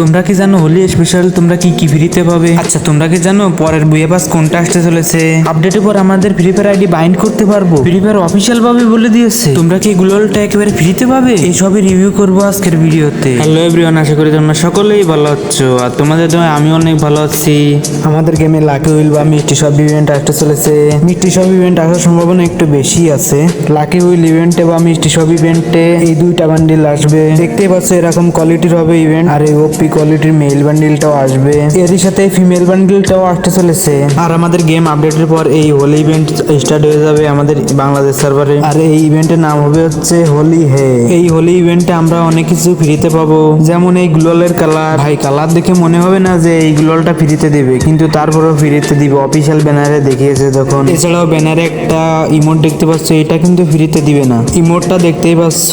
তোমরা কি জানো হোলি স্পেশাল তোমরা কি কি ফ্রিতে পাবে? আচ্ছা। তোমরা কি জানো পরের বইয়ে পাস কোনটা আসতে চলেছে? আপডেটের পর আমাদের ফ্রি ফায়ার আইডি বাইন্ড করতে পারব। ফ্রি ফায়ার অফিসিয়াল ভাবে বলে দিয়েছে। তোমরা কি গ্লোলটা একেবারে ফ্রিতে পাবে? এই সবই রিভিউ করব আজকের ভিডিওতে। হ্যালো এভরিওয়ান আশা করি তোমরা সকলেই ভালো আছো। আর তোমাদের জন্য আমি অনেক ভালো আছি। আমাদের গেমে লাকি হুইল বা মিষ্টি সব ইভেন্ট আসতে চলেছে। মিষ্টি সব ইভেন্ট আসার সম্ভাবনা একটু বেশি আছে। লাকি হুইল ইভেন্টে বা মিষ্টি সব ইভেন্টে এই দুইটা বান্ডিল আসবে। দেখতেই পাচ্ছ এরকম কোয়ালিটির হবে ইভেন্ট আর এই ওপি কোয়ালিটির মেল বান্ডিলটাও আসবে। এরই সাথে ফিমেল বান্ডিলটাও আসতে চলেছে। আর আমাদের গেম আপডেটের পর এই হোলি ইভেন্ট স্টার্ট হয়ে যাবে আমাদের বাংলাদেশ সার্ভারে আর এই ইভেন্টের নাম হবে হচ্ছে হোলি হে এই হোলি ইভেন্টে আমরা অনেক কিছু ফ্রিতে পাবো। যেমন এই গ্লোলের কালার ভাই কালার দেখে মনে হবে না যে এই গ্লোলটা ফ্রিতে দিবে কিন্তু তারপরেও ফ্রিতে দিবে। অফিসিয়াল ব্যানারে দেখিয়েছে তখন। এছাড়াও ব্যানারে একটা ইমোট দেখতে পাচ্ছ এটা কিন্তু ফ্রিতে দিবে না। ইমোটটা দেখতেই পাচ্ছ।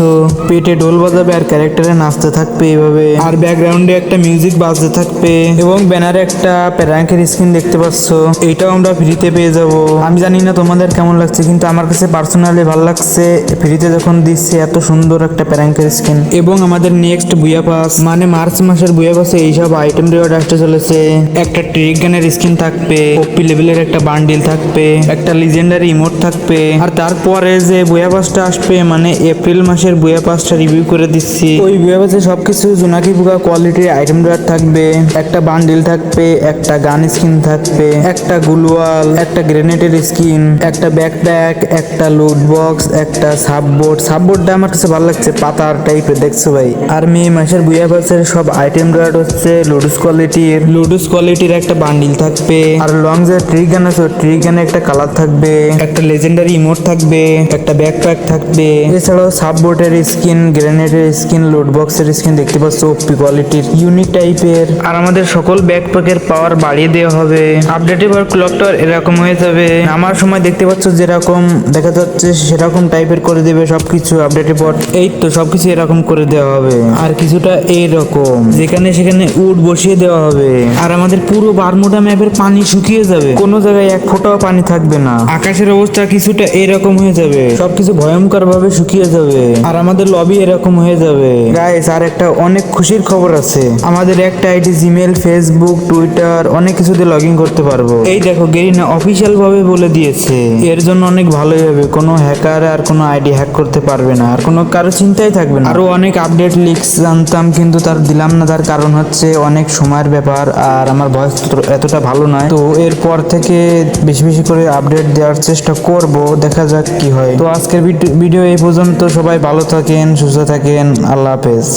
পেটে ঢোল বাজাবে আর ক্যারেক্টারে নাচতে থাকবে এইভাবে আর ব্যাকগ্রাউন্ডে একটা মিউজিক বাজতে থাকবে এবং ব্যানারে একটা প্যারাঙ্কের স্ক্রিন দেখতে পাচ্ছ। এটাও আমরা ফ্রিতে পেয়ে যাব। আমি জানি না তোমাদের কেমন লাগছে, কিন্তু আমার কাছে পার্সোনালি ভালো লাগছে। ফ্রিতে যখন দিচ্ছে, এত সুন্দর একটা প্যারাঙ্কের স্ক্রিন এবং আমাদের নেক্সট বুয়া পাস মানে মার্চ মাসের বুয়া পাসে এইসব আইটেম রিওয়ার্ড আসতে চলেছে। একটা ট্রিক গানের স্কিন থাকবে ওপি লেভেলের একটা বান্ডিল থাকবে, একটা লিজেন্ডারি ইমোট থাকবে। আর তারপরে যে বুয়া পাসটা আসবে মানে এপ্রিল মাসের বুয়া পাসটা রিভিউ করে দিচ্ছি। ওই বুয়া পাসে সবকিছু জোনাকি বুকা কোয়ালিটির আইটেম রিওয়ার্ড থাকবে, একটা বান্ডিল থাকবে, একটা গান স্কিন থাকবে, একটা গুলওয়াল, একটা গ্রেনেডের স্কিন একটা ব্যাকপ্যাক একটা লুট বক্স একটা সাববোর্ড সাববোর্ডটা আমার কাছে ভালো লাগছে, পাতার টাইপের দেখছ ভাই? আর মে মাসের বুয়া পাসের সব আইটেম রিওয়ার্ড হচ্ছে লুডুস কোয়ালিটির লুডুস কোয়ালিটির একটা বান্ডিল থাকবে। আর লং যে ট্রি গান আছে ট্রি গানে একটা কালার থাকবে। একটা লেজেন্ডারি ইমোট থাকবে, একটা ব্যাকপ্যাক থাকবে। এছাড়াও সাববোর্ডের স্কিন গ্রেনেডের স্কিন লুট বক্সের স্কিন দেখতে পাচ্ছ ওপি কোয়ালিটির ইউনিক টাইপের আর আমাদের সকল ব্যাকপ্যাকের পাওয়ার বাড়িয়ে দেওয়া হবে। আপডেটের পর ক্লকটার এরকম হয়ে যাবে। আমার সময় দেখতে পাচ্ছ যেরকম, দেখা যাচ্ছে সেরকম টাইপের করে দেবে সবকিছু আপডেটের পর এই তো সবকিছু এরকম করে দেওয়া হবে। আর কিছুটা এইরকম, যেখানে সেখানে উড বসিয়ে দেওয়া হবে। আর আমাদের পুরো বারমুডা ম্যাপের পানি শুকিয়ে যাবে। কোনো জায়গায় এক ফোঁটাও পানি থাকবে না। আকাশের অবস্থা কিছুটা এরকম হয়ে যাবে। সবকিছু ভয়ঙ্কর ভাবে শুকিয়ে যাবে। আর আমাদের লবি এরকম হয়ে যাবে। গাইস আর একটা অনেক খুশির খবর আছে। আমাদের একটা আইডি জিমেল ফেসবুক টুইটার অনেক কিছুতে লগ ইন করতে পারব। এই দেখো, গেরিনা অফিসিয়াল ভাবে বলে দিয়েছে। এর জন্য অনেক ভালোই হবে। কোনো হ্যাকার আর কোনো আইডি হ্যাক করতে পারবে না। আর কোনো কারও চিন্তাই থাকবে না। আরও অনেক আপডেট লিক্স জানতাম, কিন্তু তার দিলাম না। তার কারণ হচ্ছে অনেক সময়ের ব্যাপার, আর আমার ভয়েস এতটা ভালো নয়। তো এরপর থেকে বেশি বেশি করে আপডেট দেওয়ার চেষ্টা করব। দেখা যাক কি হয়। তো আজকের ভিডিও এই পর্যন্ত। সবাই ভালো থাকেন, সুস্থ থাকেন। আল্লাহ হাফেজ।